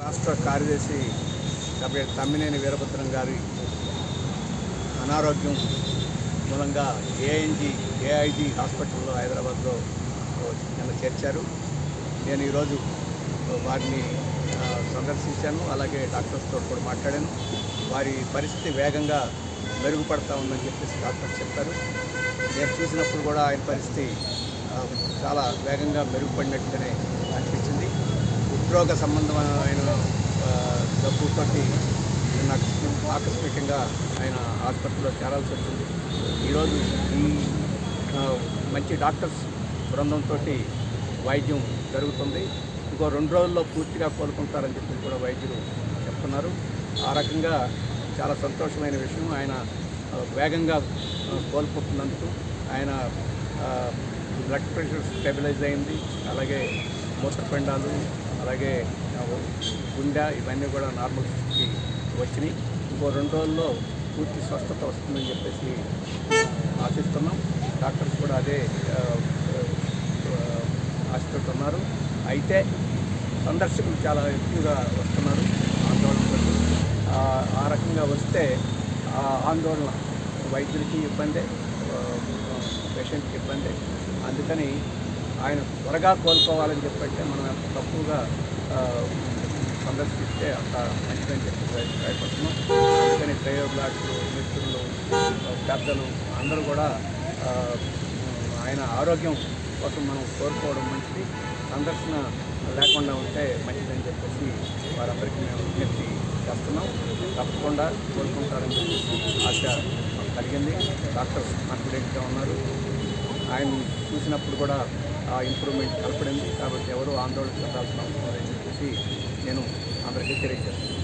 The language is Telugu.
రాష్ట్ర కార్యదర్శి డాక్టర్ తమ్మినేని వీరభద్రం గారి అనారోగ్యం మూలంగా ఏఎన్జి ఏఐజి హాస్పిటల్లో హైదరాబాద్లో నిన్న చేర్చారు. నేను ఈరోజు వారిని సందర్శించాను. అలాగే డాక్టర్స్తో కూడా మాట్లాడాను. వారి పరిస్థితి వేగంగా మెరుగుపడతా ఉందని చెప్పేసి డాక్టర్స్ చెప్పారు. నేను చూసినప్పుడు కూడా ఆయన పరిస్థితి చాలా వేగంగా మెరుగుపడినట్టుగానే హృద్రోగ సంబంధమైన జబ్బుతోటి నాకు ఆకస్మికంగా ఆయన ఆసుపత్రిలో చేరాల్సి వచ్చింది. ఈరోజు ఈ మంచి డాక్టర్స్ బృందంతో వైద్యం జరుగుతుంది. ఇంకో రెండు రోజుల్లో పూర్తిగా కోలుకుంటారని చెప్పి కూడా వైద్యులు చెప్తున్నారు. ఆ రకంగా చాలా సంతోషమైన విషయం. ఆయన వేగంగా కోల్పోతున్నందుకు కోలుకుంటున్నందుకు ఆయన బ్లడ్ ప్రెషర్ స్టెబిలైజ్ అయింది. అలాగే మూత్రపిండాలు అలాగే గుండె ఇవన్నీ కూడా నార్మల్ స్థితికి వచ్చినాయి. ఇంకో రెండు రోజుల్లో పూర్తి స్వస్థత వస్తుందని చెప్పేసి ఆశిస్తున్నాం. డాక్టర్స్ కూడా అదే ఆశిస్తున్నారు. అయితే సందర్శకులు చాలా ఎక్కువగా వస్తున్నారు ఆందోళన ఆ- రకంగా వస్తే ఆందోళన వైద్యులకి ఇబ్బందే పేషెంట్కి ఇబ్బందే. అందుకని ఆయన త్వరగా కోలుకోవాలని చెప్పంటే మనం తక్కువగా సందర్శిస్తే అంత మంచిదని చెప్పి ట్రై- అందుకని ప్రయోగాలు మిత్రులు పెద్దలు అందరూ కూడా ఆయన ఆరోగ్యం కోసం మనం కోరుకోవడం మంచిది. సందర్శన లేకుండా ఉంటే మంచిదని చెప్పేసి వారందరికీ మేము విజ్ఞప్తి చేస్తున్నాం. తప్పకుండా కోరుకుంటారని ఆశ కలిగింది. డాక్టర్స్ కాన్ఫిడెంట్గా ఉన్నారు. ఆయన చూసినప్పుడు కూడా ఆ ఇంప్రూవ్మెంట్ కనపడింది. కాబట్టి ఎవరు ఆందోళన చెందాల్సిన అవసరం లేదని చెప్పేసి నేను అందరికీ తెలియజేస్తాను